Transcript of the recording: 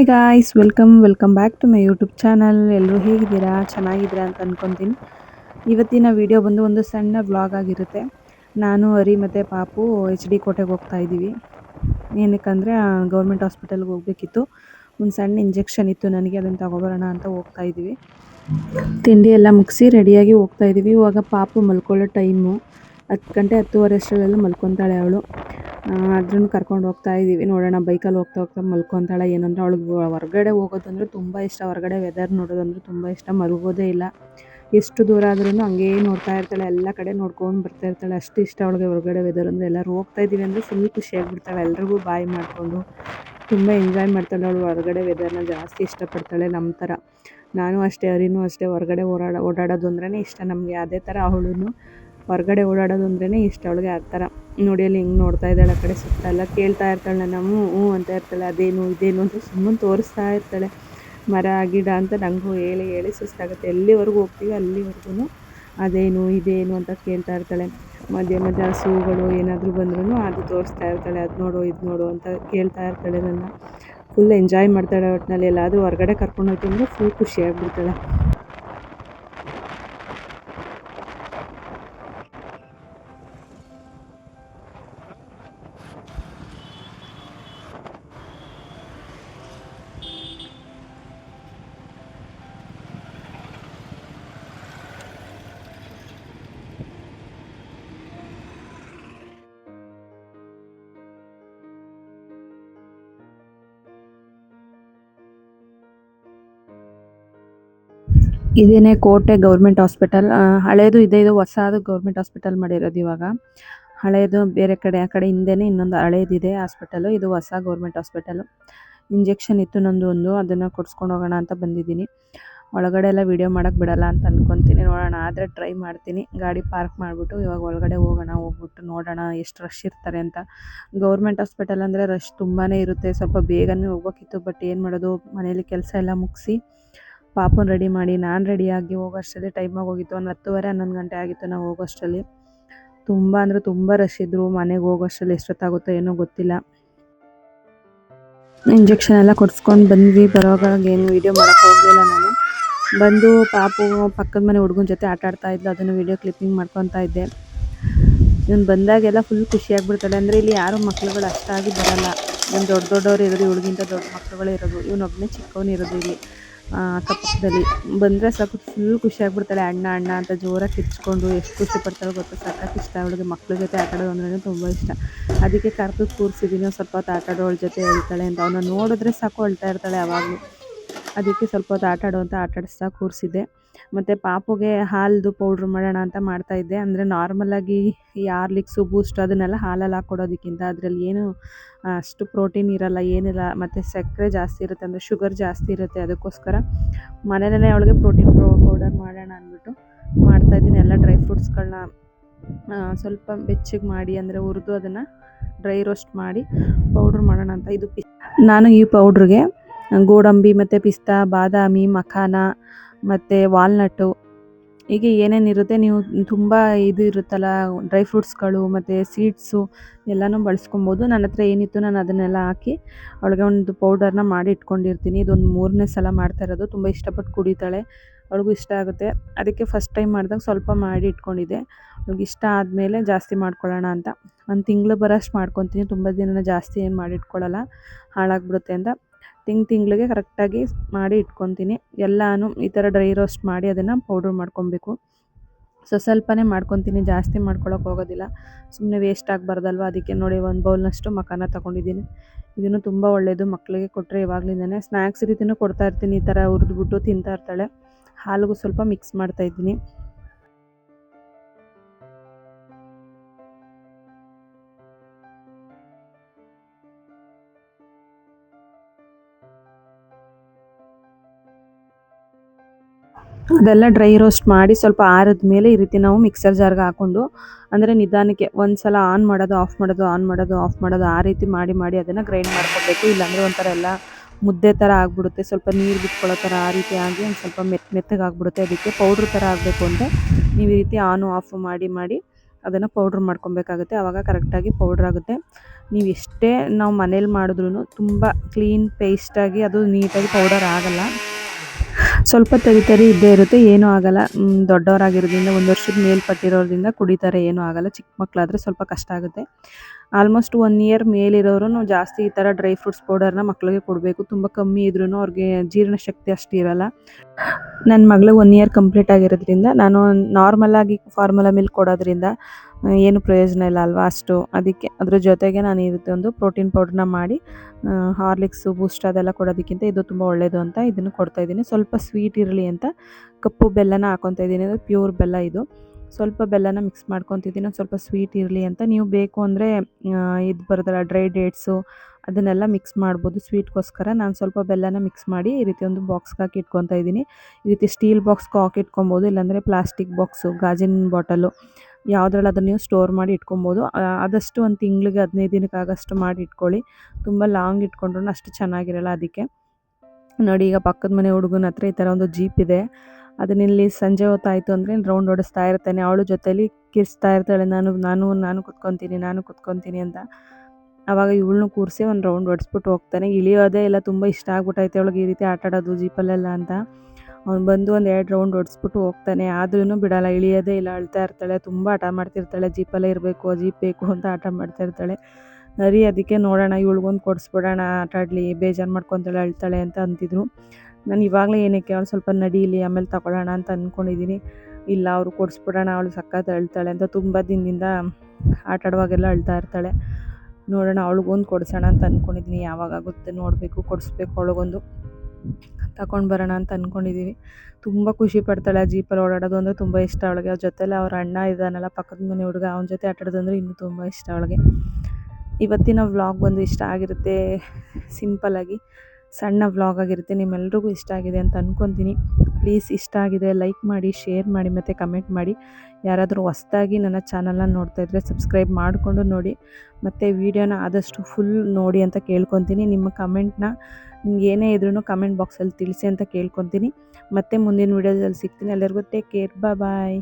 Hi guys welcome welcome back to my YouTube channel ಎಲ್ಲರೂ ಹೇಗಿದ್ದೀರಾ? ಚೆನ್ನಾಗಿದ್ದೀರಾ ಅಂತ ಅಂದ್ಕೊತೀನಿ ಇವತ್ತಿನ ವಿಡಿಯೋ ಬಂದು ಒಂದು ಸಣ್ಣ ಬ್ಲಾಗ್ ಆಗಿರುತ್ತೆ. ನಾನು ಹರಿ ಮತ್ತು ಪಾಪು ಎಚ್ ಡಿ ಕೋಟೆಗೆ ಹೋಗ್ತಾ ಇದ್ದೀವಿ. ಏನಕ್ಕಂದರೆ ಗೌರ್ಮೆಂಟ್ ಹಾಸ್ಪಿಟಲ್ಗೆ ಹೋಗಬೇಕಿತ್ತು. ಒಂದು ಸಣ್ಣ ಇಂಜೆಕ್ಷನ್ ಇತ್ತು. ನನಗೆ ಅದನ್ನು ತಗೊಬರೋಣ ಅಂತ ಹೋಗ್ತಾ ಇದ್ದೀವಿ. ತಿಂಡಿ ಎಲ್ಲ ಮುಗಿಸಿ ರೆಡಿಯಾಗಿ ಹೋಗ್ತಾ ಇದ್ದೀವಿ. ಇವಾಗ ಪಾಪು ಮಲ್ಕೊಳ್ಳೋ ಟೈಮು ಹತ್ತು ಗಂಟೆ ಹತ್ತುವರೆ ಅಷ್ಟರಲ್ಲೆಲ್ಲ ಮಲ್ಕೊತಾಳೆ ಅವಳು. ಅದ್ರೂ ಕರ್ಕೊಂಡು ಹೋಗ್ತಾ ಇದ್ದೀವಿ ನೋಡೋಣ, ಬೈಕಲ್ಲಿ ಹೋಗ್ತಾ ಹೋಗ್ತಾ ಮಲ್ಕೊತಾಳೆ ಏನಂದ್ರೆ ಅವಳಿಗೆ ಹೊರಗಡೆ ಹೋಗೋದಂದ್ರೆ ತುಂಬ ಇಷ್ಟ. ಹೊರಗಡೆ ವೆದರ್ ನೋಡೋದಂದ್ರೆ ತುಂಬ ಇಷ್ಟ. ಮಲಗೋದೇ ಇಲ್ಲ. ಎಷ್ಟು ದೂರ ಆದ್ರೂ ಹಂಗೇ ನೋಡ್ತಾ ಇರ್ತಾಳೆ. ಎಲ್ಲ ಕಡೆ ನೋಡ್ಕೊಂಡು ಬರ್ತಾ ಇರ್ತಾಳೆ. ಅಷ್ಟು ಇಷ್ಟ ಅವಳಿಗೆ ಹೊರಗಡೆ ವೆದರ್ ಅಂದರೆ. ಎಲ್ಲರೂ ಹೋಗ್ತಾ ಇದ್ದೀವಿ ಅಂದರೆ ಫುಲ್ ಖುಷಿಯಾಗಿಬಿಡ್ತಾಳೆ ಎಲ್ರಿಗೂ ಬಾಯ್ ಮಾಡಿಕೊಂಡು ತುಂಬ ಎಂಜಾಯ್ ಮಾಡ್ತಾಳೆ ಅವಳು. ಹೊರಗಡೆ ವೆದರ್ನ ಜಾಸ್ತಿ ಇಷ್ಟಪಡ್ತಾಳೆ ನಮ್ಮ ಥರ. ನಾನು ಅಷ್ಟೇ, ಅರಿನು ಅಷ್ಟೇ ಹೊರಗಡೆ ಓಡಾಡ ಓಡಾಡೋದು ಅಂದ್ರೇ ಇಷ್ಟ ನಮಗೆ. ಅದೇ ಥರ ಅವಳು ಹೊರಗಡೆ ಓಡಾಡೋದು ಅಂದ್ರೇ ಇಷ್ಟ. ಅವಳಿಗೆ ಆ ಥರ ನೋಡಿ ಅಲ್ಲಿ ಹಿಂಗೆ ನೋಡ್ತಾ ಇದ್ದಾಳೆ, ಆ ಕಡೆ ಸುತ್ತ ಎಲ್ಲ ಕೇಳ್ತಾ ಇರ್ತಾಳೆ ನನ್ನ ಹ್ಞೂ ಹ್ಞೂ ಅಂತ ಇರ್ತಾಳೆ, ಅದೇನು, ಇದೇನು ಅಂತ ಸುಮ್ಮನೆ ತೋರಿಸ್ತಾ ಇರ್ತಾಳೆ. ಮರ, ಗಿಡ ಅಂತ ನನಗೂ ಹೇಳಿ ಹೇಳಿ ಸುಸ್ತಾಗುತ್ತೆ. ಎಲ್ಲಿವರೆಗೂ ಹೋಗ್ತೀವಿ ಅಲ್ಲಿವರೆಗೂ ಅದೇನು, ಇದೇನು ಅಂತ ಕೇಳ್ತಾ ಇರ್ತಾಳೆ. ಮಧ್ಯ ಮಧ್ಯ ಹಸುಗಳು ಏನಾದರೂ ಬಂದ್ರೂ ಅದು ತೋರಿಸ್ತಾ ಇರ್ತಾಳೆ, ಅದು ನೋಡು, ಇದು ನೋಡು ಅಂತ ಕೇಳ್ತಾ ಇರ್ತಾಳೆ ನನ್ನ. ಫುಲ್ ಎಂಜಾಯ್ ಮಾಡ್ತಾಳೆ ಒಟ್ಟಿನಲ್ಲಿ ಎಲ್ಲಾದರೂ ಹೊರಗಡೆ ಕರ್ಕೊಂಡು ಹೋಯ್ತು ಅಂದರೆ ಫುಲ್ ಖುಷಿಯಾಗ್ಬಿಡ್ತಾಳೆ ಇದೇನೇ ಕೋಟೆ ಗೌರ್ಮೆಂಟ್ ಹಾಸ್ಪಿಟಲ್. ಹಳೇದು ಇದೆ, ಇದು ಹೊಸದು ಗೌರ್ಮೆಂಟ್ ಹಾಸ್ಪಿಟಲ್ ಮಾಡಿರೋದು ಇವಾಗ. ಹಳೇದು ಬೇರೆ ಕಡೆ, ಆ ಕಡೆ ಹಿಂದೆನೇ ಇನ್ನೊಂದು ಹಳೇದಿದೆ ಹಾಸ್ಪಿಟಲ್. ಇದು ಹೊಸ ಗೌರ್ಮೆಂಟ್ ಹಾಸ್ಪಿಟಲ್. ಇಂಜೆಕ್ಷನ್ ಇತ್ತು ನಂದು ಒಂದು, ಅದನ್ನು ಕೊಡ್ಸ್ಕೊಂಡು ಹೋಗೋಣ ಅಂತ ಬಂದಿದ್ದೀನಿ. ಒಳಗಡೆ ಎಲ್ಲ ವಿಡಿಯೋ ಮಾಡೋಕ್ಕೆ ಬಿಡಲ್ಲ ಅಂತ ಅನ್ಕೊತೀನಿ. ನೋಡೋಣ, ಆದರೆ ಟ್ರೈ ಮಾಡ್ತೀನಿ. ಗಾಡಿ ಪಾರ್ಕ್ ಮಾಡಿಬಿಟ್ಟು ಇವಾಗ ಒಳಗಡೆ ಹೋಗೋಣ, ಹೋಗ್ಬಿಟ್ಟು ನೋಡೋಣ ಎಷ್ಟು ರಶ್ ಇರ್ತಾರೆ ಅಂತ. ಗೌರ್ಮೆಂಟ್ ಹಾಸ್ಪಿಟಲ್ ಅಂದರೆ ರಶ್ ತುಂಬಾ ಇರುತ್ತೆ. ಸ್ವಲ್ಪ ಬೇಗನೆ ಹೋಗ್ಬೇಕಿತ್ತು, ಬಟ್ ಏನು ಮಾಡೋದು? ಮನೇಲಿ ಕೆಲಸ ಎಲ್ಲ ಮುಗಿಸಿ ಪಾಪುನ ರೆಡಿ ಮಾಡಿ, ನಾನು ರೆಡಿಯಾಗಿ ಹೋಗೋಷ್ಟರಲ್ಲಿ ಟೈಮ್ ಆಗೋಗಿತ್ತು ಒಂದು ಹತ್ತುವರೆ, ಹನ್ನೊಂದು ಗಂಟೆ ಆಗಿತ್ತು ನಾವು ಹೋಗೋಷ್ಟರಲ್ಲಿ. ತುಂಬ ಅಂದರೆ ತುಂಬ ರಶ್ ಇದ್ದರು ಮನೆಗೆ ಹೋಗೋಷ್ಟರಲ್ಲಿ ಎಷ್ಟೊತ್ತಾಗುತ್ತೋ ಏನೋ ಗೊತ್ತಿಲ್ಲ. ಇಂಜೆಕ್ಷನ್ ಎಲ್ಲ ಕೊಡ್ಸ್ಕೊಂಡು ಬಂದ್ವಿ. ಬರೋವಾಗ ಏನು ವೀಡಿಯೋ ಮಾಡೋಕ್ಕೆ ಹೋಗಲಿಲ್ಲ ನಾನು. ಬಂದು ಪಾಪು ಪಕ್ಕದ ಮನೆ ಹುಡುಗನ ಜೊತೆ ಆಟ ಆಡ್ತಾ ಇದ್ಲು. ಅದನ್ನು ವೀಡಿಯೋ ಕ್ಲಿಪ್ಪಿಂಗ್ ಮಾಡ್ಕೊತಾ ಇದ್ದೆ. ಇವನು ಬಂದಾಗೆಲ್ಲ ಫುಲ್ ಖುಷಿಯಾಗ್ಬಿಡ್ತಾಳೆ ಅಂದರೆ ಇಲ್ಲಿ ಯಾರು ಮಕ್ಳುಗಳು ಅಷ್ಟಾಗಿ ಬರಲ್ಲ. ಒಂದು ದೊಡ್ಡ ದೊಡ್ಡವರು ಇರೋದು, ಇವಳಿಗಿಂತ ದೊಡ್ಡ ಮಕ್ಳುಗಳೇ ಇರೋದು. ಇವನೊಬ್ಬನೇ ಚಿಕ್ಕವನಿರೋದು ಇಲ್ಲಿ. ಅಕ್ಕಪಕ್ಕದಲ್ಲಿ ಬಂದರೆ ಸಾಕು ಫುಲ್ ಖುಷಿಯಾಗ್ಬಿಡ್ತಾಳೆ ಅಣ್ಣ ಅಣ್ಣ ಅಂತ ಜೋರಾಗಿ ಕಿಚ್ಕೊಂಡು ಎಷ್ಟು ಖುಷಿ ಪಡ್ತಾಳೆ ಗೊತ್ತಾ? ಸಖತ್ ಇಷ್ಟ ಅವಳಿಗೆ. ಮಕ್ಕಳ ಜೊತೆ ಆಟ ಆಡೋದು ಅಂದ್ರೆ ತುಂಬ ಇಷ್ಟ. ಅದಕ್ಕೆ ಕರೆದು ಕೂರಿಸಿದ್ದೀನಿ ಸ್ವಲ್ಪ ಹೊತ್ತು ಆಟ ಆಡೋ ಅವಳ ಜೊತೆ ಹೇಳ್ತಾಳೆ ಅಂತ. ಅವನ್ನ ನೋಡಿದ್ರೆ ಸಾಕು ಅಳ್ತಾ ಇರ್ತಾಳೆ ಯಾವಾಗಲೂ. ಅದಕ್ಕೆ ಸ್ವಲ್ಪ ಹೊತ್ತು ಆಟ ಆಡೋ ಅಂತ ಆಟ ಆಡಿಸ್ತಾ ಕೂರಿಸಿದ್ದೆ. ಮತ್ತು ಪಾಪುಗೆ ಹಾಲ್ದು ಪೌಡ್ರ್ ಮಾಡೋಣ ಅಂತ ಮಾಡ್ತಾಯಿದ್ದೆ ಅಂದರೆ ನಾರ್ಮಲಾಗಿ ಈ ಬೂಸ್ಟ್ ಅದನ್ನೆಲ್ಲ ಹಾಲಲ್ಲಿ ಹಾಕ್ಕೊಡೋದಕ್ಕಿಂತ ಅದರಲ್ಲಿ ಏನು ಅಷ್ಟು ಪ್ರೋಟೀನ್ ಇರಲ್ಲ, ಏನಿಲ್ಲ, ಮತ್ತು ಸಕ್ಕರೆ ಜಾಸ್ತಿ ಇರುತ್ತೆ ಅಂದರೆ ಶುಗರ್ ಜಾಸ್ತಿ ಇರುತ್ತೆ ಅದಕ್ಕೋಸ್ಕರ ಮನೆಯಲ್ಲೇ ಅವಳಿಗೆ ಪ್ರೋಟೀನ್ ಪೌಡರ್ ಮಾಡೋಣ ಅಂದ್ಬಿಟ್ಟು ಮಾಡ್ತಾಯಿದ್ದೀನಿ ಎಲ್ಲ ಡ್ರೈ ಫ್ರೂಟ್ಸ್ಗಳನ್ನ ಸ್ವಲ್ಪ ಬೆಚ್ಚಗೆ ಮಾಡಿ, ಅಂದರೆ ಹುರಿದು ಅದನ್ನು ಡ್ರೈ ರೋಸ್ಟ್ ಮಾಡಿ ಪೌಡ್ರ್ ಮಾಡೋಣ ಅಂತ. ಇದು ನಾನು ಈ ಪೌಡ್ರಿಗೆ ಗೋಡಂಬಿ ಮತ್ತು ಪಿಸ್ತಾ, ಬಾದಾಮಿ, ಮಖಾನ ಮತ್ತು ವಾಲ್ನಟ್ಟು. ಹೀಗೆ ಏನೇನಿರುತ್ತೆ ನೀವು ತುಂಬ ಇದು ಇರುತ್ತಲ್ಲ, ಡ್ರೈ ಫ್ರೂಟ್ಸ್ಗಳು ಮತ್ತು ಸೀಡ್ಸು ಎಲ್ಲನೂ ಬಳಸ್ಕೊಬೋದು. ನನ್ನ ಹತ್ರ ಏನಿತ್ತು ನಾನು ಅದನ್ನೆಲ್ಲ ಹಾಕಿ ಅವಳಿಗೆ ಒಂದು ಪೌಡರ್ನ ಮಾಡಿ ಇಟ್ಕೊಂಡಿರ್ತೀನಿ. ಇದೊಂದು ಮೂರನೇ ಸಲ ಮಾಡ್ತಾ ಇರೋದು. ತುಂಬ ಇಷ್ಟಪಟ್ಟು ಕುಡಿತಾಳೆ. ಅವಳಿಗೂ ಇಷ್ಟ ಆಗುತ್ತೆ. ಅದಕ್ಕೆ ಫಸ್ಟ್ ಟೈಮ್ ಮಾಡಿದಾಗ ಸ್ವಲ್ಪ ಮಾಡಿ ಇಟ್ಕೊಂಡಿದ್ದೆ. ಅವ್ಳಿಗೆ ಇಷ್ಟ ಆದಮೇಲೆ ಜಾಸ್ತಿ ಮಾಡ್ಕೊಳ್ಳೋಣ ಅಂತ. ಒಂದು ತಿಂಗಳು ಬರೋಷ್ಟು ಮಾಡ್ಕೊತೀನಿ. ತುಂಬ ದಿನ ಜಾಸ್ತಿ ಏನು ಮಾಡಿಟ್ಕೊಳ್ಳಲ್ಲ ಹಾಳಾಗ್ಬಿಡುತ್ತೆ ಅಂತ. ತಿಂಗ್ ತಿಂಗಳಿಗೆ ಕರೆಕ್ಟಾಗಿ ಮಾಡಿ ಇಟ್ಕೊತೀನಿ. ಎಲ್ಲನೂ ಈ ಥರ ಡ್ರೈ ರೋಸ್ಟ್ ಮಾಡಿ ಅದನ್ನು ಪೌಡ್ರ್ ಮಾಡ್ಕೊಬೇಕು. ಸೊ, ಸ್ವಲ್ಪನೇ ಮಾಡ್ಕೊತೀನಿ, ಜಾಸ್ತಿ ಮಾಡ್ಕೊಳಕ್ಕೆ ಹೋಗೋದಿಲ್ಲ. ಸುಮ್ಮನೆ ವೇಸ್ಟ್ ಆಗಬಾರ್ದಲ್ವ? ಅದಕ್ಕೆ ನೋಡಿ ಒಂದು ಬೌಲ್ನಷ್ಟು ಮಖಾನ ತೊಗೊಂಡಿದ್ದೀನಿ. ಇದನ್ನು ತುಂಬ ಒಳ್ಳೆಯದು ಮಕ್ಕಳಿಗೆ ಕೊಟ್ಟರೆ ಇವಾಗಲಿಂದನೇ. ಸ್ನ್ಯಾಕ್ಸ್ ಕೊಡ್ತಾ ಇರ್ತೀನಿ. ಈ ಥರ ಹುರಿದ್ಬಿಟ್ಟು ತಿಂತಾ ಇರ್ತಾಳೆ. ಹಾಲಿಗೂ ಸ್ವಲ್ಪ ಮಿಕ್ಸ್ ಮಾಡ್ತಾಯಿದ್ದೀನಿ ಅದೆಲ್ಲ ಡ್ರೈ ರೋಸ್ಟ್ ಮಾಡಿ ಸ್ವಲ್ಪ ಆರಿದ ಮೇಲೆ ಈ ರೀತಿ ನಾವು ಮಿಕ್ಸರ್ ಜಾರ್ಗೆ ಹಾಕ್ಕೊಂಡು ಅಂದರೆ ನಿಧಾನಕ್ಕೆ ಒಂದು ಸಲ ಆನ್ ಮಾಡೋದು, ಆಫ್ ಮಾಡೋದು, ಆನ್ ಮಾಡೋದು, ಆಫ್ ಮಾಡೋದು, ಆ ರೀತಿ ಮಾಡಿ ಮಾಡಿ ಅದನ್ನು ಗ್ರೈಂಡ್ ಮಾಡ್ಕೋಬೇಕು. ಇಲ್ಲಾಂದರೆ ಒಂಥರ ಎಲ್ಲ ಮುದ್ದೆ ಥರ ಆಗಿಬಿಡುತ್ತೆ. ಸ್ವಲ್ಪ ನೀರು ಬಿಟ್ಕೊಳ್ಳೋ ಥರ ಆ ರೀತಿ ಆಗಿ ಒಂದು ಸ್ವಲ್ಪ ಮೆತ್ತ ಮೆತ್ತಗೆ ಆಗಿಬಿಡುತ್ತೆ. ಅದಕ್ಕೆ ಪೌಡ್ರ್ ಥರ ಆಗಬೇಕು ಅಂದರೆ ನೀವು ಈ ರೀತಿ ಆನು, ಆಫು ಮಾಡಿ ಮಾಡಿ ಅದನ್ನು ಪೌಡ್ರ್ ಮಾಡ್ಕೊಬೇಕಾಗುತ್ತೆ. ಆವಾಗ ಕರೆಕ್ಟಾಗಿ ಪೌಡ್ರ್ ಆಗುತ್ತೆ. ನೀವು ಎಷ್ಟೇ ನಾವು ಮನೇಲಿ ಮಾಡಿದ್ರೂ ತುಂಬ ಕ್ಲೀನ್ ಪೇಸ್ಟಾಗಿ ಅದು ನೀಟಾಗಿ ಪೌಡರ್ ಆಗಲ್ಲ. ಸ್ವಲ್ಪ ತರಿ ತರಿ ಇದ್ದೇ ಇರುತ್ತೆ, ಏನೂ ಆಗಲ್ಲ. ದೊಡ್ಡವರಾಗಿರೋದ್ರಿಂದ, ಒಂದು ವರ್ಷದ ಮೇಲ್ಪಟ್ಟಿರೋದ್ರಿಂದ ಕುಡಿತಾರೆ, ಏನೂ ಆಗಲ್ಲ. ಚಿಕ್ಕ ಮಕ್ಕಳಾದರೆ ಸ್ವಲ್ಪ ಕಷ್ಟ ಆಗುತ್ತೆ. ಆಲ್ಮೋಸ್ಟ್ ಒನ್ ಇಯರ್ ಮೇಲಿರೋರು ಜಾಸ್ತಿ ಈ ಥರ ಡ್ರೈ ಫ್ರೂಟ್ಸ್ ಪೌಡರ್ನ ಮಕ್ಕಳಿಗೆ ಕೊಡಬೇಕು. ತುಂಬ ಕಮ್ಮಿ ಇದ್ರೂ ಅವ್ರಿಗೆ ಜೀರ್ಣಶಕ್ತಿ ಅಷ್ಟು ಇರಲ್ಲ. ನನ್ನ ಮಗಳು ಒನ್ ಇಯರ್ ಕಂಪ್ಲೀಟ್ ಆಗಿರೋದ್ರಿಂದ ನಾನು ನಾರ್ಮಲ್ ಆಗಿ ಫಾರ್ಮುಲಾ ಮಿಲ್ಕ್ ಕೊಡೋದ್ರಿಂದ ಏನು ಪ್ರಯೋಜನ ಇಲ್ಲ ಅಲ್ವಾ ಅಷ್ಟು. ಅದಕ್ಕೆ ಅದ್ರ ಜೊತೆಗೆ ನಾನು ಇರುತ್ತೆ ಒಂದು ಪ್ರೋಟೀನ್ ಪೌಡ್ರನ್ನ ಮಾಡಿ ಹಾರ್ಲಿಕ್ಸು ಬೂಸ್ಟ್ ಅದೆಲ್ಲ ಕೊಡೋದಕ್ಕಿಂತ ಇದು ತುಂಬ ಒಳ್ಳೆಯದು ಅಂತ ಇದನ್ನು ಕೊಡ್ತಾ ಇದ್ದೀನಿ. ಸ್ವಲ್ಪ ಸ್ವೀಟ್ ಇರಲಿ ಅಂತ ಕಪ್ಪು ಬೆಲ್ಲನ ಹಾಕೊತಾ ಇದ್ದೀನಿ. ಅದು ಪ್ಯೂರ್ ಬೆಲ್ಲ ಇದು. ಸ್ವಲ್ಪ ಬೆಲ್ಲನ ಮಿಕ್ಸ್ ಮಾಡ್ಕೊತಿದ್ದೀನಿ ಒಂದು ಸ್ವಲ್ಪ ಸ್ವೀಟ್ ಇರಲಿ ಅಂತ. ನೀವು ಬೇಕು ಅಂದರೆ ಇದು ಬರೋದಲ್ಲ ಡ್ರೈ ಡೇಟ್ಸು ಅದನ್ನೆಲ್ಲ ಮಿಕ್ಸ್ ಮಾಡ್ಬೋದು. ಸ್ವೀಟ್ಗೋಸ್ಕರ ನಾನು ಸ್ವಲ್ಪ ಬೆಲ್ಲನ ಮಿಕ್ಸ್ ಮಾಡಿ ಈ ರೀತಿ ಒಂದು ಬಾಕ್ಸ್ಗೆ ಹಾಕಿ ಇಟ್ಕೊತಾ ಇದ್ದೀನಿ. ಈ ರೀತಿ ಸ್ಟೀಲ್ ಬಾಕ್ಸ್ಗೆ ಹಾಕಿ ಇಟ್ಕೊಬೋದು, ಇಲ್ಲಾಂದರೆ ಪ್ಲಾಸ್ಟಿಕ್ ಬಾಕ್ಸು ಗಾಜಿನ ಬಾಟಲು ಯಾವುದ್ರಲ್ಲಿ ಅದನ್ನು ನೀವು ಸ್ಟೋರ್ ಮಾಡಿ ಇಟ್ಕೊಬೋದು. ಆದಷ್ಟು ಒಂದು ತಿಂಗಳಿಗೆ ಹದಿನೈದು ದಿನಕ್ಕಾಗಷ್ಟು ಮಾಡಿ ಇಟ್ಕೊಳ್ಳಿ. ತುಂಬ ಲಾಂಗ್ ಇಟ್ಕೊಂಡ್ರೂ ಅಷ್ಟು ಚೆನ್ನಾಗಿರಲ್ಲ ಅದಕ್ಕೆ. ನೋಡಿ ಈಗ ಪಕ್ಕದ ಮನೆ ಹುಡುಗನ ಹತ್ರ ಈ ಥರ ಒಂದು ಜೀಪ್ ಇದೆ. ಅದನ್ನಿಲ್ಲಿ ಸಂಜೆ ಹೊತ್ತಾಯಿತು ಅಂದರೆ ರೌಂಡ್ ಹೊಡಿಸ್ತಾ ಇರ್ತಾನೆ. ಅವಳು ಜೊತೆಲಿ ಕಿರ್ಸ್ತಾ ಇರ್ತಾಳೆ. ನಾನು ನಾನು ನಾನು ಕುತ್ಕೊತೀನಿ ನಾನು ಕುತ್ಕೊತೀನಿ ಅಂತ. ಆವಾಗ ಇವಳನ್ನು ಕೂರಿಸಿ ಒಂದು ರೌಂಡ್ ಹೊಡಿಸ್ಬಿಟ್ಟು ಹೋಗ್ತಾನೆ. ಇಳಿಯೋದೇ ಎಲ್ಲ ತುಂಬ ಇಷ್ಟ ಆಗ್ಬಿಟ್ಟೈತೆ ಅವಳಿಗೆ ಈ ರೀತಿ ಆಟ ಆಡೋದು, ಜೀಪಲ್ಲೆಲ್ಲ ಅಂತ. ಅವ್ನು ಬಂದು ಒಂದು ಎರಡು ರೌಂಡ್ ಹೊಡಿಸ್ಬಿಟ್ಟು ಹೋಗ್ತಾನೆ. ಆದ್ರೂ ಬಿಡಲ್ಲ, ಇಳಿಯೋದೇ ಇಲ್ಲ, ಅಳ್ತಾ ಇರ್ತಾಳೆ, ತುಂಬ ಆಟ ಮಾಡ್ತಿರ್ತಾಳೆ. ಜೀಪಲ್ಲೇ ಇರಬೇಕು, ಜೀಪ್ ಬೇಕು ಅಂತ ಆಟ ಮಾಡ್ತಾ ಇರ್ತಾಳೆ. ಸರಿ, ಅದಕ್ಕೆ ನೋಡೋಣ, ಇವಳಿಗೊಂದು ಕೊಡಿಸ್ಬಿಡೋಣ, ಆಟ ಆಡಲಿ, ಬೇಜಾರು ಮಾಡ್ಕೊತಾಳೆ, ಅಳ್ತಾಳೆ ಅಂತ ಅಂತಿದ್ರು. ನಾನು ಇವಾಗಲೇ ಏನಕ್ಕೆ ಅವಳು ಸ್ವಲ್ಪ ನಡೀಲಿ ಆಮೇಲೆ ತಗೊಳ್ಳೋಣ ಅಂತ ಅಂದ್ಕೊಂಡಿದ್ದೀನಿ ಇಲ್ಲ, ಅವರು ಕೊಡಿಸ್ಬಿಡೋಣ, ಅವಳು ಸಖತ್ ಅಳ್ತಾಳೆ ಅಂತ ತುಂಬ ದಿನದಿಂದ ಆಟ ಆಡುವಾಗೆಲ್ಲ ಅಳ್ತಾ ಇರ್ತಾಳೆ. ನೋಡೋಣ, ಅವಳಿಗೊಂದು ಕೊಡಿಸೋಣ ಅಂತ ಅಂದ್ಕೊಂಡಿದ್ದೀನಿ ಯಾವಾಗ ಆಗುತ್ತೆ ನೋಡಬೇಕು, ಕೊಡಿಸ್ಬೇಕು ಅವಳಿಗೊಂದು. ತಗೊಂಡು ಬರೋಣ ಅಂತ ಅಂದ್ಕೊಂಡಿದ್ದೀವಿ ತುಂಬ ಖುಷಿ ಪಡ್ತಾಳೆ ಆ ಜೀಪಲ್ಲಿ ಓಡಾಡೋದು ಅಂದರೆ ತುಂಬ ಇಷ್ಟ ಅವಳಿಗೆ. ಅವ್ರ ಜೊತೆಲಿ ಅವ್ರ ಅಣ್ಣ ಇದ್ದಾನಲ್ಲ, ಪಕ್ಕದ ಮನೆ ಹುಡುಗ, ಅವನ ಜೊತೆ ಆಟಾಡೋದು ಅಂದರೆ ಇನ್ನೂ ತುಂಬ ಇಷ್ಟ ಅವಳಿಗೆ. ಇವತ್ತಿನ ವ್ಲಾಗ್ ಬಂದು ಇಷ್ಟ ಆಗಿರುತ್ತೆ ಸಿಂಪಲ್ಲಾಗಿ ಸಣ್ಣ ವ್ಲಾಗ್ ಆಗಿರುತ್ತೆ, ನಿಮ್ಮೆಲ್ರಿಗೂ ಇಷ್ಟ ಆಗಿದೆ ಅಂತ ಅಂದ್ಕೊತೀನಿ ಪ್ಲೀಸ್ ಇಷ್ಟ ಆಗಿದೆ, ಲೈಕ್ ಮಾಡಿ, ಶೇರ್ ಮಾಡಿ ಮತ್ತು ಕಮೆಂಟ್ ಮಾಡಿ. ಯಾರಾದರೂ ಹೊಸ್ದಾಗಿ ನನ್ನ ಚಾನಲ್ನ ನೋಡ್ತಾ ಇದ್ದರೆ ಸಬ್ಸ್ಕ್ರೈಬ್ ಮಾಡಿಕೊಂಡು ನೋಡಿ. ಮತ್ತು ವೀಡಿಯೋನ ಆದಷ್ಟು ಫುಲ್ ನೋಡಿ ಅಂತ ಕೇಳ್ಕೊತೀನಿ. ನಿಮ್ಮ ಕಮೆಂಟ್ನ ನಿಮ್ಗೆ ಏನೇ ಇದ್ರೂ ಕಮೆಂಟ್ ಬಾಕ್ಸಲ್ಲಿ ತಿಳಿಸಿ ಅಂತ ಕೇಳ್ಕೊತೀನಿ. ಮತ್ತೆ ಮುಂದಿನ ವೀಡಿಯೋದಲ್ಲಿ ಸಿಗ್ತೀನಿ. ಎಲ್ಲರಿಗೂ ಟೇಕ್ ಕೇರ್. ಬಾಯ್.